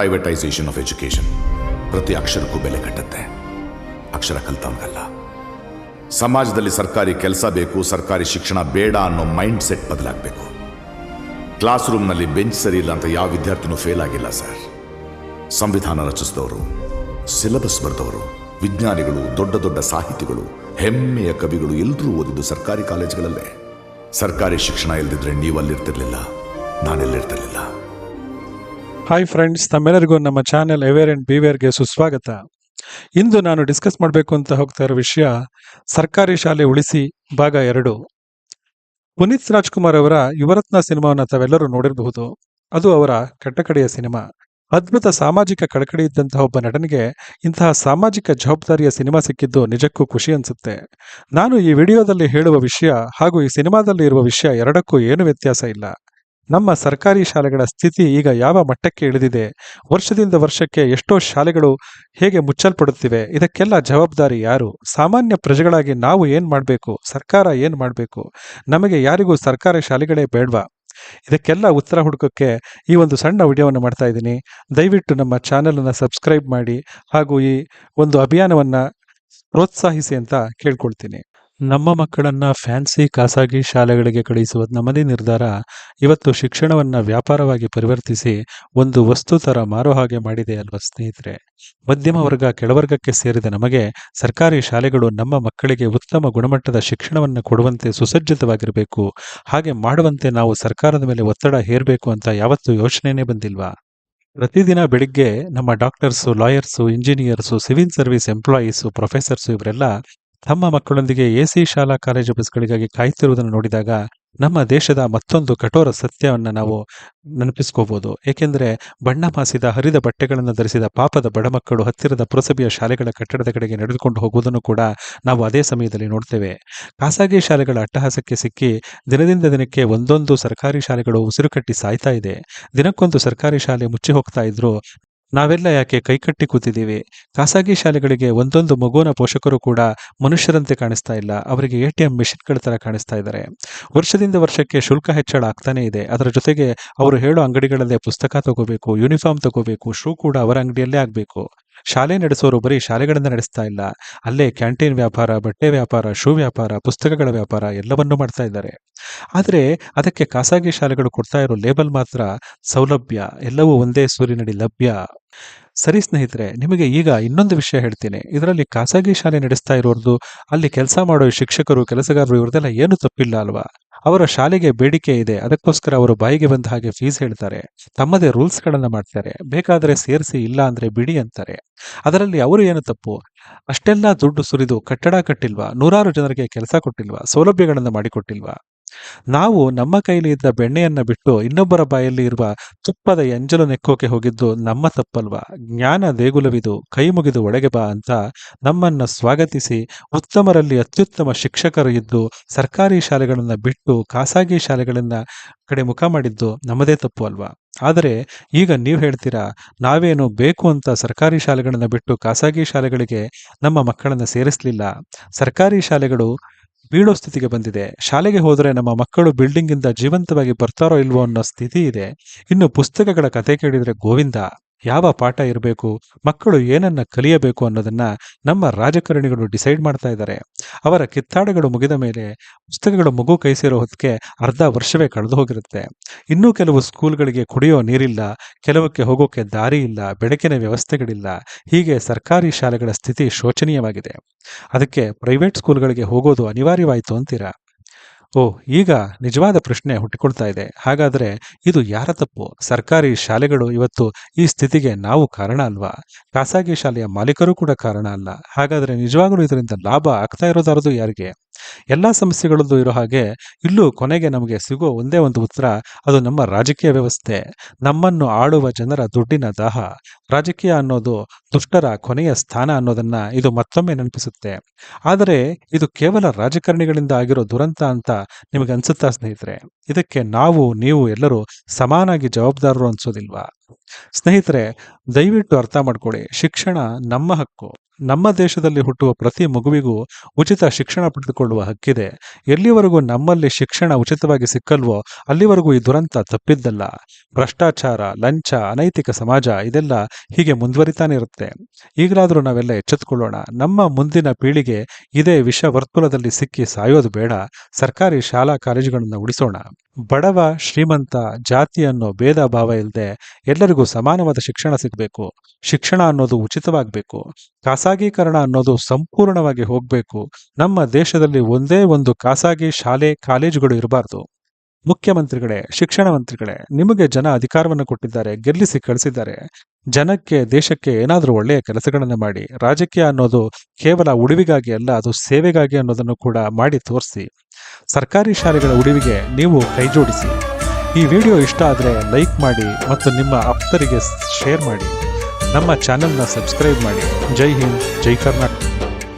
Privatisation of education ಪ್ರತಿ ಅಕ್ಷರಕ್ಕೂ ಬೆಲೆ ಕಟ್ಟುತ್ತೆ. ಅಕ್ಷರ ಕಲ್ತವನಿಗಲ್ಲ. ಸಮಾಜದಲ್ಲಿ ಸರ್ಕಾರಿ ಕೆಲಸ ಬೇಕು, ಸರ್ಕಾರಿ ಶಿಕ್ಷಣ ಬೇಡ ಅನ್ನೋ ಮೈಂಡ್ ಸೆಟ್ ಬದಲಾಗಬೇಕು. ಕ್ಲಾಸ್ ರೂಮ್ನಲ್ಲಿ ಬೆಂಚ್ ಸರಿ ಇಲ್ಲ ಅಂತ ಯಾವ ವಿದ್ಯಾರ್ಥಿನೂ ಫೇಲ್ ಆಗಿಲ್ಲ ಸರ್ ಸಂವಿಧಾನ ರಚಿಸಿದವರು ಸಿಲೆಬಸ್ ಬರೆದವರು, ವಿಜ್ಞಾನಿಗಳು, ದೊಡ್ಡ ದೊಡ್ಡ ಸಾಹಿತಿಗಳು, ಹೆಮ್ಮೆಯ ಕವಿಗಳು ಎಲ್ಲರೂ ಓದಿದ್ದು ಸರ್ಕಾರಿ ಕಾಲೇಜ್ಗಳಲ್ಲೇ ಸರ್ಕಾರಿ ಶಿಕ್ಷಣ ಇಲ್ದಿದ್ರೆ ನೀವು ಅಲ್ಲಿರ್ತಿರ್ಲಿಲ್ಲ, ನಾನೆಲ್ಲಿರ್ತಿರ್ಲಿಲ್ಲ. ಹಾಯ್ ಫ್ರೆಂಡ್ಸ್ ತಮ್ಮೆಲ್ಲರಿಗೂ ನಮ್ಮ ಚಾನೆಲ್ ಎವೇರ್ ಅಂಡ್ ಬಿವೇರ್ಗೆ ಸುಸ್ವಾಗತ. ಇಂದು ನಾನು ಡಿಸ್ಕಸ್ ಮಾಡಬೇಕು ಅಂತ ಹೋಗ್ತಾ ಇರೋ ವಿಷಯ ಸರ್ಕಾರಿ ಶಾಲೆ ಉಳಿಸಿ ಭಾಗ ಎರಡು. ಪುನೀತ್ ರಾಜ್ಕುಮಾರ್ ಅವರ ಯುವರತ್ನ ಸಿನಿಮಾವನ್ನು ತಾವೆಲ್ಲರೂ ನೋಡಿರಬಹುದು. ಅದು ಅವರ ಕಟ್ಟಕಡೆಯ ಸಿನಿಮಾ. ಅದ್ಭುತ ಸಾಮಾಜಿಕ ಕಳಕಳಿ ಇದ್ದಂತಹ ಒಬ್ಬ ನಟನಿಗೆ ಇಂತಹ ಸಾಮಾಜಿಕ ಜವಾಬ್ದಾರಿಯ ಸಿನಿಮಾ ಸಿಕ್ಕಿದ್ದು ನಿಜಕ್ಕೂ ಖುಷಿ ಅನಿಸುತ್ತೆ. ನಾನು ಈ ವಿಡಿಯೋದಲ್ಲಿ ಹೇಳುವ ವಿಷಯ ಹಾಗೂ ಈ ಸಿನಿಮಾದಲ್ಲಿ ಇರುವ ವಿಷಯ ಎರಡಕ್ಕೂ ಏನು ವ್ಯತ್ಯಾಸ ಇಲ್ಲ. ನಮ್ಮ ಸರ್ಕಾರಿ ಶಾಲೆಗಳ ಸ್ಥಿತಿ ಈಗ ಯಾವ ಮಟ್ಟಕ್ಕೆ ಇಳಿದಿದೆ? ವರ್ಷದಿಂದ ವರ್ಷಕ್ಕೆ ಎಷ್ಟೋ ಶಾಲೆಗಳು ಹೇಗೆ ಮುಚ್ಚಲ್ಪಡುತ್ತಿವೆ? ಇದಕ್ಕೆಲ್ಲ ಜವಾಬ್ದಾರಿ ಯಾರು? ಸಾಮಾನ್ಯ ಪ್ರಜೆಗಳಾಗಿ ನಾವು ಏನು ಮಾಡಬೇಕು? ಸರ್ಕಾರ ಏನು ಮಾಡಬೇಕು? ನಮಗೆ ಯಾರಿಗೂ ಸರ್ಕಾರಿ ಶಾಲೆಗಳೇ ಬೇಡವಾ? ಇದಕ್ಕೆಲ್ಲ ಉತ್ತರ ಹುಡುಕಕ್ಕೆ ಈ ಒಂದು ಸಣ್ಣ ವಿಡಿಯೋವನ್ನು ಮಾಡ್ತಾ ಇದ್ದೀನಿ. ದಯವಿಟ್ಟು ನಮ್ಮ ಚಾನಲನ್ನು ಸಬ್ಸ್ಕ್ರೈಬ್ ಮಾಡಿ ಹಾಗೂ ಈ ಒಂದು ಅಭಿಯಾನವನ್ನ ಪ್ರೋತ್ಸಾಹಿಸಿ ಅಂತ ಕೇಳ್ಕೊಳ್ತೀನಿ. ನಮ್ಮ ಮಕ್ಕಳನ್ನ ಫ್ಯಾನ್ಸಿ ಖಾಸಗಿ ಶಾಲೆಗಳಿಗೆ ಕಳುಹಿಸುವ ನಮ್ಮದೇ ನಿರ್ಧಾರ. ಇವತ್ತು ಶಿಕ್ಷಣವನ್ನ ವ್ಯಾಪಾರವಾಗಿ ಪರಿವರ್ತಿಸಿ ಒಂದು ವಸ್ತು ತರ ಮಾರೋ ಹಾಗೆ ಮಾಡಿದೆ ಅಲ್ವಾ ಸ್ನೇಹಿತರೆ? ಮಧ್ಯಮ ವರ್ಗ, ಕೆಳವರ್ಗಕ್ಕೆ ಸೇರಿದ ನಮಗೆ ಸರ್ಕಾರಿ ಶಾಲೆಗಳು ನಮ್ಮ ಮಕ್ಕಳಿಗೆ ಉತ್ತಮ ಗುಣಮಟ್ಟದ ಶಿಕ್ಷಣವನ್ನು ಕೊಡುವಂತೆ ಸುಸಜ್ಜಿತವಾಗಿರಬೇಕು. ಹಾಗೆ ಮಾಡುವಂತೆ ನಾವು ಸರ್ಕಾರದ ಮೇಲೆ ಒತ್ತಡ ಹೇರಬೇಕು ಅಂತ ಯಾವತ್ತೂ ಯೋಚನೆನೇ ಬಂದಿಲ್ವಾ? ಪ್ರತಿದಿನ ಬೆಳಿಗ್ಗೆ ನಮ್ಮ doctors, lawyers, engineers, civil service employees, professors ಇವರೆಲ್ಲ ತಮ್ಮ ಮಕ್ಕಳೊಂದಿಗೆ ಎಸಿ ಶಾಲಾ ಕಾಲೇಜು ಬಸ್ಗಳಿಗಾಗಿ ಕಾಯ್ತಿರುವುದನ್ನು ನೋಡಿದಾಗ ನಮ್ಮ ದೇಶದ ಮತ್ತೊಂದು ಕಠೋರ ಸತ್ಯವನ್ನು ನಾವು ನೆನಪಿಸ್ಕೋಬಹುದು ಏಕೆಂದರೆ ಬಣ್ಣ ಮಾಸಿದ, ಹರಿದ ಬಟ್ಟೆಗಳನ್ನು ಧರಿಸಿದ ಪಾಪದ ಬಡ ಮಕ್ಕಳು ಹತ್ತಿರದ ಪುರಸಭೆಯ ಶಾಲೆಗಳ ಕಟ್ಟಡದ ಕಡೆಗೆ ನಡೆದುಕೊಂಡು ಹೋಗುವುದನ್ನು ಕೂಡ ನಾವು ಅದೇ ಸಮಯದಲ್ಲಿ ನೋಡ್ತೇವೆ. ಖಾಸಗಿ ಶಾಲೆಗಳ ಅಟ್ಟಹಾಸಕ್ಕೆ ಸಿಕ್ಕಿ ದಿನದಿಂದ ದಿನಕ್ಕೆ ಒಂದೊಂದು ಸರ್ಕಾರಿ ಶಾಲೆಗಳು ಉಸಿರುಕಟ್ಟಿ ಸಾಯ್ತಾ ಇದೆ. ದಿನಕ್ಕೊಂದು ಸರ್ಕಾರಿ ಶಾಲೆ ಮುಚ್ಚಿ ಹೋಗ್ತಾ ಇದ್ರು ನಾವೆಲ್ಲ ಯಾಕೆ ಕೈಕಟ್ಟಿ ಕೂತಿದ್ದೀವಿ? ಖಾಸಗಿ ಶಾಲೆಗಳಿಗೆ ಒಂದೊಂದು ಮಗುವಿನ ಪೋಷಕರು ಕೂಡ ಮನುಷ್ಯರಂತೆ ಕಾಣಿಸ್ತಾ ಇಲ್ಲ. ಅವರಿಗೆ ಎ ಟಿ ಎಂ ಮೆಷಿನ್ಗಳ ಥರ ಕಾಣಿಸ್ತಾ ಇದ್ದಾರೆ. ವರ್ಷದಿಂದ ವರ್ಷಕ್ಕೆ ಶುಲ್ಕ ಹೆಚ್ಚಳ ಆಗ್ತಾನೇ ಇದೆ. ಅದರ ಜೊತೆಗೆ ಅವರು ಹೇಳೋ ಅಂಗಡಿಗಳಲ್ಲೇ ಪುಸ್ತಕ ತಗೋಬೇಕು, ಯೂನಿಫಾರ್ಮ್ ತಗೋಬೇಕು, ಶೂ ಕೂಡ ಅವರ ಅಂಗಡಿಯಲ್ಲೇ ಆಗಬೇಕು. ಶಾಲೆ ನಡೆಸೋರು ಬರೀ ಶಾಲೆಗಳಿಂದ ನಡೆಸ್ತಾ ಇಲ್ಲ. ಅಲ್ಲೇ ಕ್ಯಾಂಟೀನ್ ವ್ಯಾಪಾರ, ಬಟ್ಟೆ ವ್ಯಾಪಾರ, ಶೂ ವ್ಯಾಪಾರ, ಪುಸ್ತಕಗಳ ವ್ಯಾಪಾರ ಎಲ್ಲವನ್ನೂ ಮಾಡ್ತಾ ಇದ್ದಾರೆ. ಆದರೆ ಅದಕ್ಕೆ ಖಾಸಗಿ ಶಾಲೆಗಳು ಕೊಡ್ತಾ ಇರೋ ಲೇಬಲ್ ಮಾತ್ರ ಸೌಲಭ್ಯ, ಎಲ್ಲವೂ ಒಂದೇ ಸೂರಿನಡಿ ಲಭ್ಯ. ಸರಿ ಸ್ನೇಹಿತರೆ, ನಿಮಗೆ ಈಗ ಇನ್ನೊಂದು ವಿಷಯ ಹೇಳ್ತೀನಿ. ಇದರಲ್ಲಿ ಖಾಸಗಿ ಶಾಲೆ ನಡೆಸ್ತಾ ಇರೋರ್ದು, ಅಲ್ಲಿ ಕೆಲಸ ಮಾಡೋ ಶಿಕ್ಷಕರು, ಕೆಲಸಗಾರರು ಇವ್ರದೆಲ್ಲ ಏನು ತಪ್ಪಿಲ್ಲ ಅಲ್ವಾ? ಅವರ ಶಾಲೆಗೆ ಬೇಡಿಕೆ ಇದೆ. ಅದಕ್ಕೋಸ್ಕರ ಅವರು ಬಾಯಿಗೆ ಬಂದ ಹಾಗೆ ಫೀಸ್ ಹೇಳ್ತಾರೆ. ತಮ್ಮದೇ ರೂಲ್ಸ್ ಗಳನ್ನ ಮಾಡ್ತಾರೆ. ಬೇಕಾದ್ರೆ ಸೇರಿಸಿ ಇಲ್ಲ ಅಂದ್ರೆ ಬಿಡಿ ಅಂತಾರೆ. ಅದರಲ್ಲಿ ಅವರು ಏನು ತಪ್ಪು? ಅಷ್ಟೆಲ್ಲ ದುಡ್ಡು ಸುರಿದು ಕಟ್ಟಡ ಕಟ್ಟಿಲ್ವಾ? ನೂರಾರು ಜನರಿಗೆ ಕೆಲಸ ಕೊಟ್ಟಿಲ್ವಾ? ಸೌಲಭ್ಯಗಳನ್ನು ಮಾಡಿಕೊಟ್ಟಿಲ್ವಾ? ನಾವು ನಮ್ಮ ಕೈಲಿ ಇದ್ದ ಬೆಣ್ಣೆಯನ್ನ ಬಿಟ್ಟು ಇನ್ನೊಬ್ಬರ ಬಾಯಲ್ಲಿ ಇರುವ ತುಪ್ಪದ ಎಂಜಲು ನೆಕ್ಕೋಕೆ ಹೋಗಿದ್ದು ನಮ್ಮ ತಪ್ಪಲ್ವಾ? ಜ್ಞಾನ ದೇಗುಲವಿದು, ಕೈ ಮುಗಿದು ಒಳಗೆ ಬಾ ಅಂತ ನಮ್ಮನ್ನ ಸ್ವಾಗತಿಸಿ ಉತ್ತಮರಲ್ಲಿ ಅತ್ಯುತ್ತಮ ಶಿಕ್ಷಕರು ಇದ್ದು ಸರ್ಕಾರಿ ಶಾಲೆಗಳನ್ನ ಬಿಟ್ಟು ಖಾಸಗಿ ಶಾಲೆಗಳನ್ನ ಕಡೆ ಮುಖ ಮಾಡಿದ್ದು ನಮ್ಮದೇ ತಪ್ಪು ಅಲ್ವಾ? ಆದರೆ ಈಗ ನೀವು ಹೇಳ್ತೀರಾ, ನಾವೇನು ಬೇಕು ಅಂತ ಸರ್ಕಾರಿ ಶಾಲೆಗಳನ್ನ ಬಿಟ್ಟು ಖಾಸಗಿ ಶಾಲೆಗಳಿಗೆ ನಮ್ಮ ಮಕ್ಕಳನ್ನ ಸೇರಿಸಲಿಲ್ಲ? ಸರ್ಕಾರಿ ಶಾಲೆಗಳು ಬೀಳೋ ಸ್ಥಿತಿಗೆ ಬಂದಿದೆ. ಶಾಲೆಗೆ ಹೋದರೆ ನಮ್ಮ ಮಕ್ಕಳು ಬಿಲ್ಡಿಂಗ್ ಇಂದ ಜೀವಂತವಾಗಿ ಬರ್ತಾರೋ ಇಲ್ವೋ ಅನ್ನೋ ಸ್ಥಿತಿ ಇದೆ. ಇನ್ನು ಪುಸ್ತಕಗಳ ಕತೆ ಕೇಳಿದ್ರೆ ಗೋವಿಂದ. ಯಾವ ಪಾಠ ಇರಬೇಕು, ಮಕ್ಕಳು ಏನನ್ನ ಕಲಿಯಬೇಕು ಅನ್ನೋದನ್ನ ನಮ್ಮ ರಾಜಕಾರಣಿಗಳು ಡಿಸೈಡ್ ಮಾಡ್ತಾ ಇದ್ದಾರೆ. ಅವರ ಕಿತ್ತಾಡಗಳು ಮುಗಿದ ಮೇಲೆ ಪುಸ್ತಕಗಳು ಮಗು ಕೈ ಸೇರೋ ಹೊತ್ತಿಗೆ ಅರ್ಧ ವರ್ಷವೇ ಕಳೆದು ಹೋಗಿರುತ್ತೆ. ಇನ್ನೂ ಕೆಲವು ಸ್ಕೂಲ್ಗಳಿಗೆ ಕುಡಿಯೋ ನೀರಿಲ್ಲ, ಕೆಲವಕ್ಕೆ ಹೋಗೋಕೆ ದಾರಿ ಇಲ್ಲ, ಬೆಳಕಿನ ವ್ಯವಸ್ಥೆಗಳಿಲ್ಲ. ಹೀಗೆ ಸರ್ಕಾರಿ ಶಾಲೆಗಳ ಸ್ಥಿತಿ ಶೋಚನೀಯವಾಗಿದೆ. ಅದಕ್ಕೆ ಪ್ರೈವೇಟ್ ಸ್ಕೂಲ್ಗಳಿಗೆ ಹೋಗೋದು ಅನಿವಾರ್ಯವಾಯಿತು ಅಂತೀರಾ? ಓ, ಈಗ ನಿಜವಾದ ಪ್ರಶ್ನೆ ಹುಟ್ಟಿಕೊಳ್ತಾ ಇದೆ. ಹಾಗಾದ್ರೆ ಇದು ಯಾರ ತಪ್ಪು? ಸರ್ಕಾರಿ ಶಾಲೆಗಳು ಇವತ್ತು ಈ ಸ್ಥಿತಿಗೆ ನಾವು ಕಾರಣ ಅಲ್ವಾ? ಖಾಸಗಿ ಶಾಲೆಯ ಮಾಲೀಕರು ಕೂಡ ಕಾರಣ ಅಲ್ಲ. ಹಾಗಾದ್ರೆ ನಿಜವಾಗಲೂ ಇದರಿಂದ ಲಾಭ ಆಗ್ತಾ ಇರೋದಾರದು ಯಾರಿಗೆ? ಎಲ್ಲಾ ಸಮಸ್ಯೆಗಳದ್ದು ಇರೋ ಹಾಗೆ ಇಲ್ಲೂ ಕೊನೆಗೆ ನಮಗೆ ಸಿಗೋ ಒಂದೇ ಒಂದು ಉತ್ತರ, ಅದು ನಮ್ಮ ರಾಜಕೀಯ ವ್ಯವಸ್ಥೆ. ನಮ್ಮನ್ನು ಆಳುವ ಜನರ ದುಡ್ಡಿನ ದಾಹ. ರಾಜಕೀಯ ಅನ್ನೋದು ದುಷ್ಟರ ಕೊನೆಯ ಸ್ಥಾನ ಅನ್ನೋದನ್ನ ಇದು ಮತ್ತೊಮ್ಮೆ ನೆನಪಿಸುತ್ತೆ. ಆದರೆ ಇದು ಕೇವಲ ರಾಜಕಾರಣಿಗಳಿಂದ ಆಗಿರೋ ದುರಂತ ಅಂತ ನಿಮಗೆ ಅನ್ಸುತ್ತಾ ಸ್ನೇಹಿತರೆ? ಇದಕ್ಕೆ ನಾವು, ನೀವು ಎಲ್ಲರೂ ಸಮಾನಾಗಿ ಜವಾಬ್ದಾರರು ಅನ್ಸೋದಿಲ್ವಾ? ಸ್ನೇಹಿತರೆ, ದಯವಿಟ್ಟು ಅರ್ಥ ಮಾಡ್ಕೊಳ್ಳಿ, ಶಿಕ್ಷಣ ನಮ್ಮ ಹಕ್ಕು. ನಮ್ಮ ದೇಶದಲ್ಲಿ ಹುಟ್ಟುವ ಪ್ರತಿ ಮಗುವಿಗೂ ಉಚಿತ ಶಿಕ್ಷಣ ಪಡೆದುಕೊಳ್ಳುವ ಹಕ್ಕಿದೆ. ಎಲ್ಲಿವರೆಗೂ ನಮ್ಮಲ್ಲಿ ಶಿಕ್ಷಣ ಉಚಿತವಾಗಿ ಸಿಕ್ಕಲ್ವೋ ಅಲ್ಲಿವರೆಗೂ ಈ ದುರಂತ ತಪ್ಪಿದ್ದಲ್ಲ. ಭ್ರಷ್ಟಾಚಾರ, ಲಂಚ, ಅನೈತಿಕ ಸಮಾಜ ಇದೆಲ್ಲ ಹೀಗೆ ಮುಂದುವರಿತಾನೆ ಇರುತ್ತೆ. ಈಗಲಾದರೂ ನಾವೆಲ್ಲ ಎಚ್ಚೆತ್ತುಕೊಳ್ಳೋಣ ನಮ್ಮ ಮುಂದಿನ ಪೀಳಿಗೆ ಇದೇ ವಿಷ ವರ್ತುಲದಲ್ಲಿ ಸಿಕ್ಕಿ ಸಾಯೋದು ಬೇಡ. ಸರ್ಕಾರಿ ಶಾಲಾ ಕಾಲೇಜುಗಳನ್ನು ಉಳಿಸೋಣ. ಬಡವ, ಶ್ರೀಮಂತ, ಜಾತಿ ಅನ್ನೋ ಭೇದ ಭಾವ ಇಲ್ಲದೆ ಎಲ್ಲರಿಗೂ ಸಮಾನವಾದ ಶಿಕ್ಷಣ ಸಿಗಬೇಕು. ಶಿಕ್ಷಣ ಅನ್ನೋದು ಉಚಿತವಾಗಬೇಕು. ಖಾಸಗೀಕರಣ ಅನ್ನೋದು ಸಂಪೂರ್ಣವಾಗಿ ಹೋಗಬೇಕು. ನಮ್ಮ ದೇಶದಲ್ಲಿ ಒಂದೇ ಒಂದು ಖಾಸಗಿ ಶಾಲೆ, ಕಾಲೇಜುಗಳು ಇರಬಾರ್ದು. ಮುಖ್ಯಮಂತ್ರಿಗಳೇ, ಶಿಕ್ಷಣ ಮಂತ್ರಿಗಳೇ, ನಿಮಗೆ ಜನ ಅಧಿಕಾರವನ್ನು ಕೊಟ್ಟಿದ್ದಾರೆ, ಗೆಲ್ಲಿಸಿ ಕಳಿಸಿದ್ದಾರೆ. ಜನಕ್ಕೆ, ದೇಶಕ್ಕೆ ಏನಾದರೂ ಒಳ್ಳೆಯ ಕೆಲಸಗಳನ್ನು ಮಾಡಿ, ರಾಜಕೀಯ ಅನ್ನೋದು ಕೇವಲ ಉಳಿವಿಗಾಗಿ ಅಲ್ಲ, ಅದು ಸೇವೆಗಾಗಿ ಅನ್ನೋದನ್ನು ಕೂಡ ಮಾಡಿ ತೋರಿಸಿ. ಸರ್ಕಾರಿ ಶಾಲೆಗಳ ಉಳಿವಿಗೆ ನೀವು ಕೈಜೋಡಿಸಿ ಈ ವಿಡಿಯೋ ಇಷ್ಟ ಆದರೆ ಲೈಕ್ ಮಾಡಿ ಮತ್ತು ನಿಮ್ಮ ಆಪ್ತರಿಗೆ ಶೇರ್ ಮಾಡಿ. ನಮ್ಮ ಚಾನೆಲ್ನ ಸಬ್ಸ್ಕ್ರೈಬ್ ಮಾಡಿ. ಜೈ ಹಿಂದ್ ಜೈ ಕರ್ನಾಟಕ.